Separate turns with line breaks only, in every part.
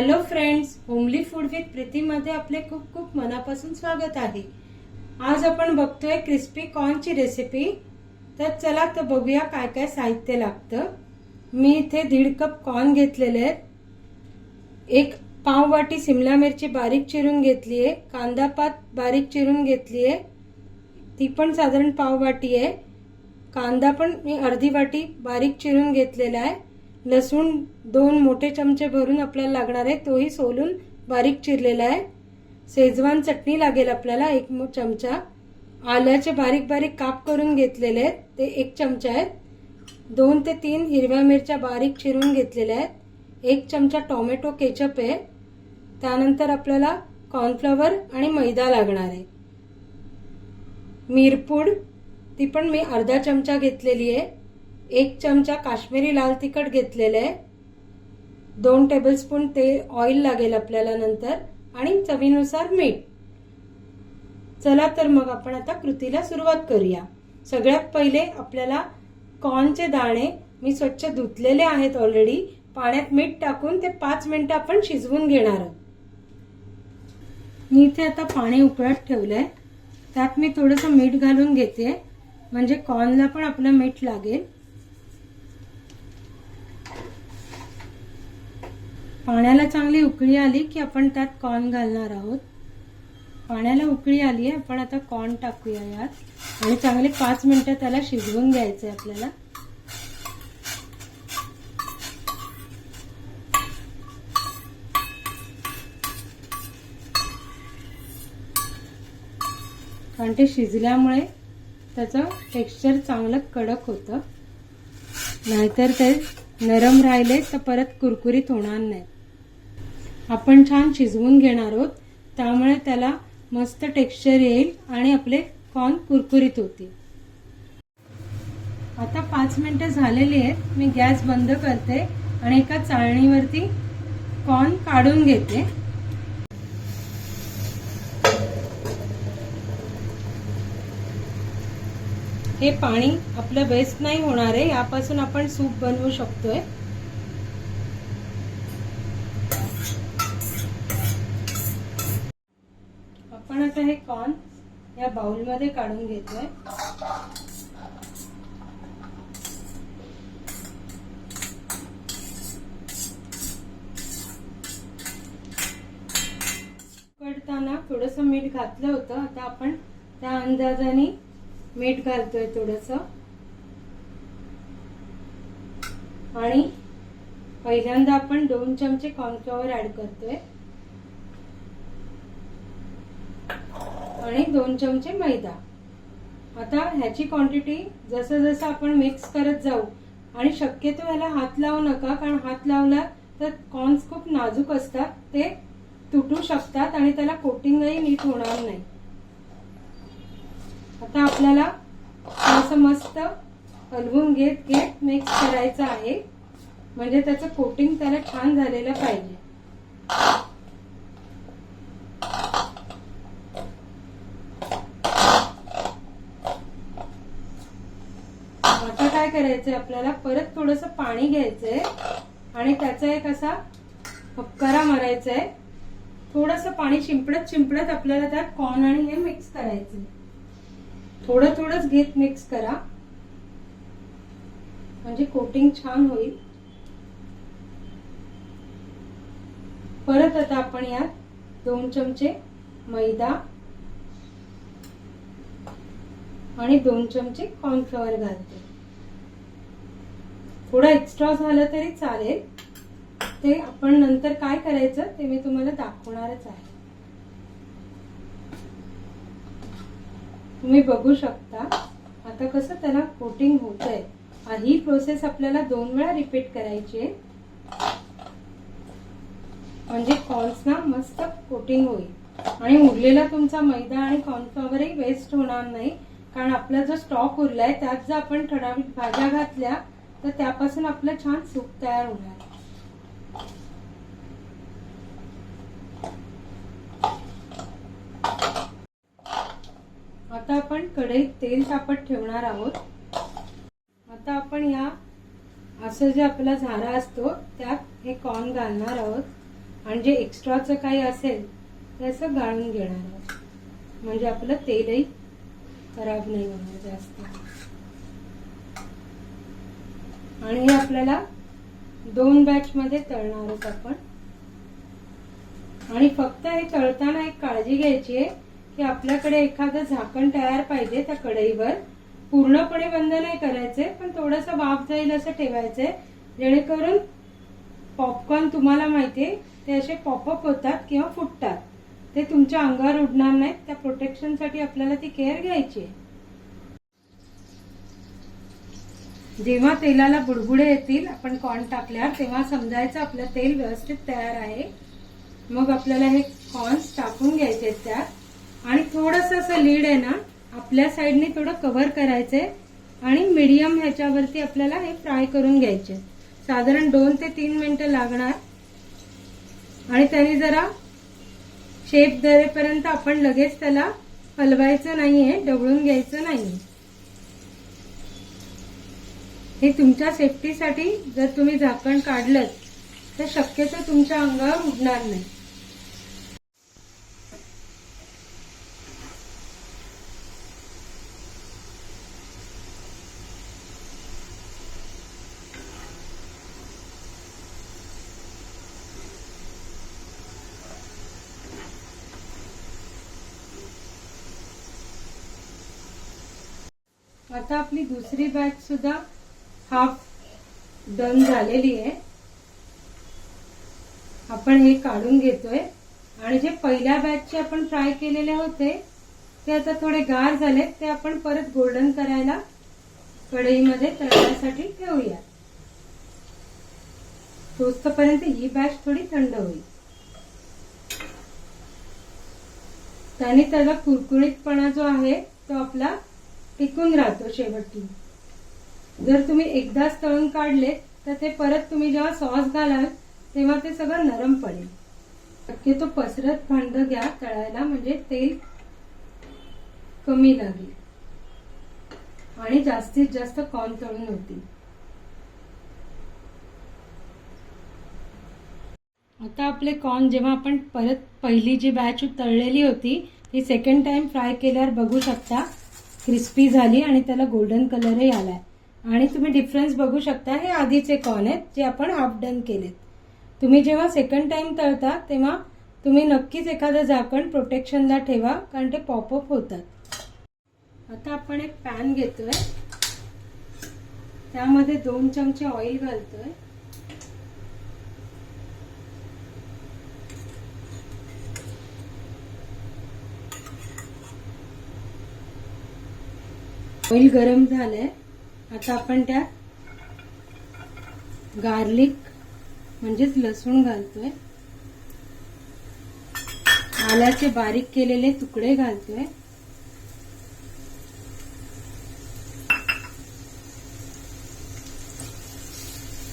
Hello friends homely food with प्रीतीमध्ये आपले खूप खूप मनापासून स्वागत आहे. आज आपण बघतोय क्रिस्पी कॉर्नची रेसिपी तर चला तर बघूया काय काय साहित्य लागतं. मी इथे दीड कप कॉर्न घेतलेले आहेत. एक पाव वाटी सिमला मिरची बारीक चिरून घेतली आहे. कांदा पात बारीक चिरून घेतली आहे. ती पण साधारण पाव वाटी आहे. कांदा पण मी अर्धी वाटी बारीक चिरून घेतलेला आहे. लसूण दोन मोठे चमचे भरून आपल्याला लागणार आहे. तोही सोलून बारीक चिरलेला आहे. शेजवान चटणी लागेल आपल्याला एक चमचा. आल्याचे बारीक बारीक काप करून घेतलेले आहेत. ते एक चमचा आहेत. दोन ते तीन हिरव्या मिरच्या बारीक चिरून घेतलेल्या आहेत. एक चमचा टोमॅटो केचप आहे. त्यानंतर आपल्याला कॉर्नफ्लॉवर आणि मैदा लागणार आहे. मिरपूड ती पण मी अर्धा चमचा घेतलेली आहे. एक चमचा काश्मीरी लाल तिखट घेतलेलं आहे. दोन टेबलस्पून ते ऑइल लागेल आपल्याला नंतर आणि चवीनुसार मीठ. चला तर मग आपण आता कृतीला सुरुवात करूया. सगळ्यात पहिले आपल्याला कॉर्नचे दाणे मी स्वच्छ धुतलेले आहेत ऑलरेडी पाण्यात मीठ टाकून ते पाच मिनिटं आपण शिजवून घेणार आहोत. मी इथे आता पाणी उकळत ठेवलंय. त्यात मी थोडंसं मीठ घालून घेते. म्हणजे कॉर्नला पण आपलं मीठ लागेल. पाण्याला चांगली उकळी आली की आपण त्यात कॉर्न घालणार आहोत. पाण्याला उकळी आली आहे आपण आता कॉर्न टाकूया यात. आणि चांगले पाच मिनटं त्याला शिजवून घ्यायचं आहे आपल्याला. कारण ते शिजल्यामुळे त्याचं टेक्स्चर चांगलं कडक होतं. नाहीतर ते नरम राहिले तर परत कुरकुरीत होणार नाही. आपण छान शिजवून घेणार आहोत. त्यामुळे त्याला मस्त टेक्स्चर येईल आणि आपले कॉर्न कुरकुरीत होतील. आता पाच मिनिटं झालेली आहेत. मी गॅस बंद करते आणि एका चाळणीवरती कॉर्न काढून घेते. हे पाणी आपलं वेस्ट नाही होणार आहे. यापासून आपण सूप बनवू शकतोय आपण आता हे कॉर्न या बाउलमध्ये काढून घेतोय. उकडताना थोडंसं मीठ घातलं होतं. आता आपण त्या अंदाजाने मीठ घालतोय थोडस. आणि पहिल्यांदा आपण दोन चमचे कॉर्नफ्लॉवर ऍड करतोय. आणि दोन चमचे मैदा. आता ह्याची क्वांटिटी जसं जसं आपण मिक्स करत जाऊ आणि शक्यतो ह्याला हात लावू नका कारण हात लावला तर कॉर्न्स खूप नाजूक असतात ते तुटू शकतात आणि त्याला कोटिंगही नीट होणार नाही. आता आपल्याला असं मस्त हलवून घेत घेत मिक्स करायचं आहे. म्हणजे त्याचं कोटिंग त्याला छान झालेलं पाहिजे. आता काय करायचंय आपल्याला परत थोडस पाणी घ्यायचंय आणि त्याचा एक असा हपकारा मारायचा आहे थोडस पाणी शिंपडत शिंपडत आपल्याला त्यात कॉर्न आणि हे मिक्स करायचंय. थोडं थोडंच घेत मिक्स करा. म्हणजे कोटिंग छान होईल. परत आता आपण यात दोन चमचे मैदा आणि दोन चमचे कॉर्नफ्लॉवर घालते. थोडं एक्स्ट्रा झालं तरी चालेल. ते आपण नंतर काय करायचं ते मी तुम्हाला दाखवणारच आहे. तुम्ही बघू शकता. आता कसं त्याला कोटिंग होत आहे ही प्रोसेस आपल्याला दोन वेळा रिपीट करायची आहे. म्हणजे कॉर्न्सना मस्त कोटिंग होईल. आणि उरलेला तुमचा मैदा आणि कॉर्नफ्लॉवरही वेस्ट होणार नाही. कारण आपला जो स्टॉक उरलाय त्यात जर आपण ठराविक भाज्या घातल्या तर त्यापासून आपलं छान सूप तयार होणार. आता आपण कढईत तेल तापत ठेवणार आहोत. आता आपण या असं जे आपला झारा असतो त्यात हे कॉर्न घालणार आहोत. आणि जे एक्स्ट्राचं काही असेल ते असं गाळून घेणार आहोत. म्हणजे आपलं तेलही खराब नाही होणार जास्त. आणि हे आपल्याला दोन बॅच मध्ये तळणार आहोत आपण. आणि फक्त हे तळताना एक काळजी घ्यायची आहे की आपल्याकडे एखादं झाकण तयार पाहिजे त्या कढईवर. पूर्णपणे बंद नाही करायचे पण थोडंसं वाफ जाईल असं ठेवायचंय जेणेकरून पॉपकॉर्न तुम्हाला माहितीये ते असे पॉपअप होतात किंवा फुटतात. ते तुमच्या अंगावर उडणार नाहीत त्या प्रोटेक्शनसाठी आपल्याला ती केअर घ्यायची आहे. जेव्हा तेलाला बुडबुडे येतील आपण कॉर्न टाकल्यावर तेव्हा समजायचं आपलं तेल व्यवस्थित तयार आहे. मग आपल्याला हे कॉर्न्स टाकून घ्यायचे आहेत त्यात. आणि थोडस असं लीड आहे ना आपल्या साईडने थोडं कव्हर करायचंय आणि मीडियम ह्याच्यावरती आपल्याला हे फ्राय करून घ्यायचे साधारण दोन ते तीन मिनिटं लागणार. आणि त्याने जरा शेप धरेपर्यंत आपण लगेच त्याला हलवायचं नाहीये ढवळून घ्यायचं नाही हे तुमच्या सेफ्टीसाठी जर तुम्ही झाकण काढलं तर शक्यतो तुमच्या अंगावर उडणार नाही. आता आपली दुसरी बॅच सुद्धा हाफ डन झालेली आहे. आपण हे काढून घेतोय. आणि जे पहिल्या बॅचचे आपण फ्राय केलेले होते ते आता थोडे गार झालेत ते आपण परत गोल्डन करायला कढईमध्ये तळण्यासाठी ठेवूया. तोपर्यंत ही बॅच थोडी थंड होईल. त्याने त्याला कुरकुरीतपणा जो आहे तो आपला टिकून राहतो शेवटी. जर तुम्ही एकदाच तळून काढले तर ते परत तुम्ही जेव्हा सॉस घालाल तेव्हा ते सगळं नरम पडेल. शक्यतो पसरत भांड घ्या तळायला म्हणजे तेल कमी लागेल. आणि जास्तीत जास्त कॉर्न तळून होतील आता आपले कॉर्न जेव्हा आपण परत पहिली जी बॅच तळलेली होती ती सेकंड टाइम फ्राय केल्यावर बघू शकता क्रिस्पी झाली आणि त्याला गोल्डन कलरही आलाय. आणि तुम्ही डिफरन्स बघू शकता. हे आधीचे कॉर्न आहेत जे आपण हाफ डन केलेत. तुम्ही जेव्हा सेकंड टाइम तळता तेव्हा तुम्ही नक्कीच एखादं झाकण प्रोटेक्शनला ठेवा कारण ते पॉपअप होतात. आता आपण एक पॅन घेतोय. त्यामध्ये दोन चमचे ऑइल घालतोय. ऑइल गरम झालंय. आता आपण त्यात गार्लिक म्हणजेच लसूण घालतोय. आल्याचे बारीक केलेले तुकडे घालतोय.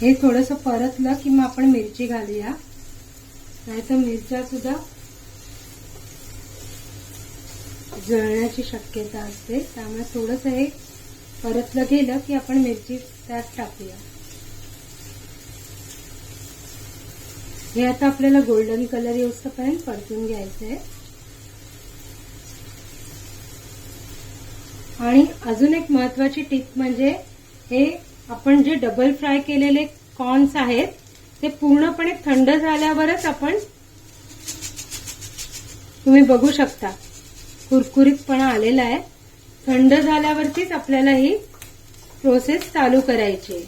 हे थोडस परतलं की मग आपण मिरची घालूया. नाहीतर मिरच्या सुद्धा जळण्याची शक्यता असते. त्यामुळे थोडस हे परतलं गेलं की आपण मिरची त्यात टाकूया. हे आता आपल्याला गोल्डन कलर येऊपर्यंत परतून घ्यायचं आहे आणि अजून एक महत्वाची टिप म्हणजे हे आपण जे डबल फ्राय केलेले कॉर्न्स आहेत ते पूर्णपणे थंड झाल्यावरच आपण तुम्ही बघू शकता. कुरकुरीतपणा आलेला आहे. थंड झाल्यावरतीच आपल्याला ही प्रोसेस चालू करायची. आहे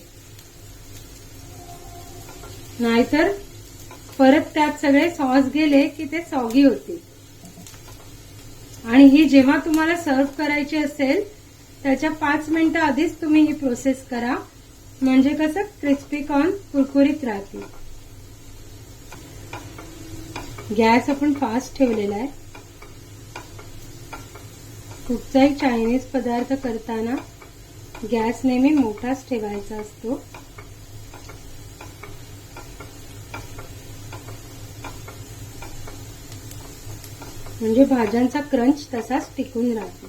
नाहीतर परत त्यात सगळे सॉस गेले की ते सॉगी होतील. आणि ही जेव्हा तुम्हाला सर्व करायची असेल त्याच्या पाच मिनिटं आधीच तुम्ही ही प्रोसेस करा. म्हणजे कसं? क्रिस्पी कॉर्न कुरकुरीत राहतील. गॅस आपण फास्ट ठेवलेला आहे. कुठचाही चायनीज पदार्थ करताना गॅस नेहमी मोठाच ठेवायचा असतो. म्हणजे भाज्यांचा क्रंच तसाच टिकून राहतो.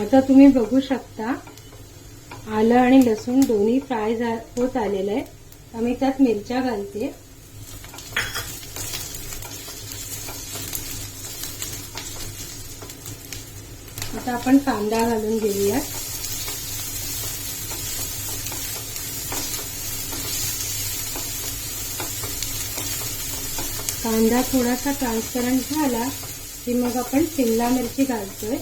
आता तुम्ही बघू शकता आलं आणि लसूण दोन्ही फ्राय होत आलेलं आहे. आम्ही त्यात मिरच्या घालते. आता आपण कांदा घालून घेऊया कांदा थोडासा ट्रान्सपरंट झाला की मग आपण शिमला मिरची घालतोय.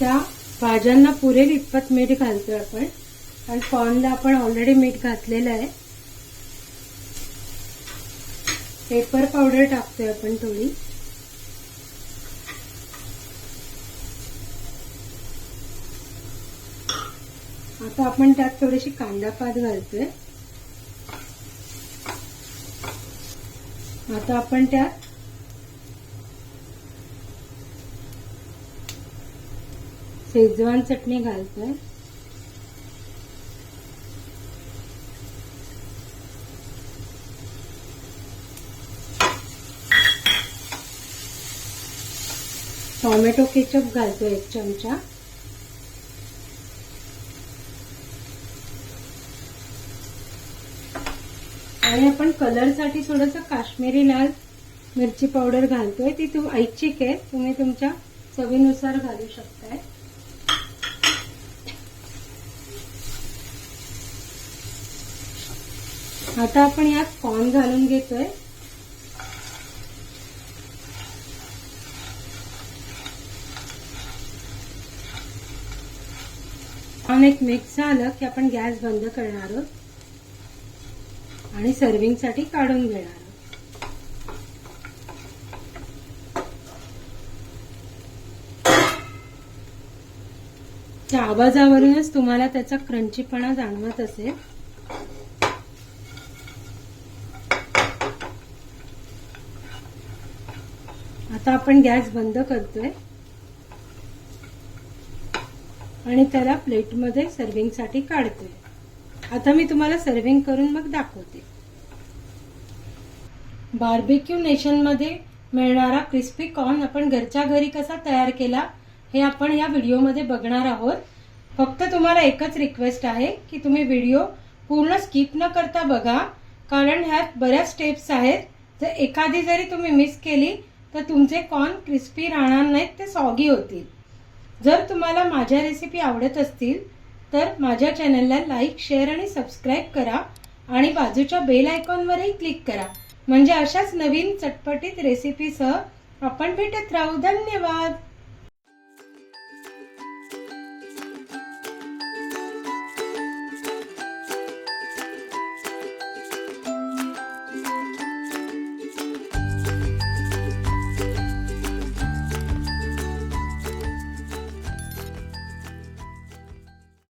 त्या भाज्यांना पुरेल इतपत मीठ घालतोय आपण. आणि कॉर्नला आपण ऑलरेडी मीठ घातलेलं आहे. पेपर पावडर टाकतोय आपण थोडी. आता आपण त्यात थोडीशी कांदा पात घालतोय. आता आपण त्यात शेजवान चटणी घालतोय. टोमॅटो केचप घालतोय एक चमचा. आणि आपण कलरसाठी थोडस काश्मीरी लाल मिरची पावडर घालतोय. ती तू ऐच्छिक आहे. तुम्ही तुमच्या चवीनुसार घालू शकताय. आता आपण यात कॉर्न घालून घेतोय. कॉर्न एक मिक्स झालं की आपण गॅस बंद करणार आहोत. आणि सर्विंगसाठी काढून घेणार आहोत. त्या आवाजावरूनच तुम्हाला त्याचा क्रंचीपणा जाणवत असेल. आता आपण गॅस बंद करतोय. आणि त्याला प्लेटमध्ये सर्विंगसाठी काढतोय. आता मी तुम्हाला सर्विंग करून मग दाखवते. बार्बेक्यू नेशनमध्ये मिळणारा क्रिस्पी कॉर्न आपण घरच्या घरी कसा तयार केला हे आपण या व्हिडिओमध्ये बघणार आहोत. फक्त तुम्हाला एकच रिक्वेस्ट आहे की तुम्ही व्हिडिओ पूर्ण स्किप न करता बघा कारण ह्यात बऱ्याच स्टेप्स आहेत. जर एखादी जरी तुम्ही मिस केली तर तुमचे कॉर्न क्रिस्पी राहणार नाहीत ते सॉगी होतील. जर तुम्हाला माझ्या रेसिपी आवडत असतील तर माझ्या चॅनलला लाईक शेअर आणि सबस्क्राईब करा आणि बाजूच्या बेल आयकॉनवरही क्लिक करा. म्हणजे अशाच नवीन चटपटीत रेसिपीसह आपण भेटत राहू. धन्यवाद!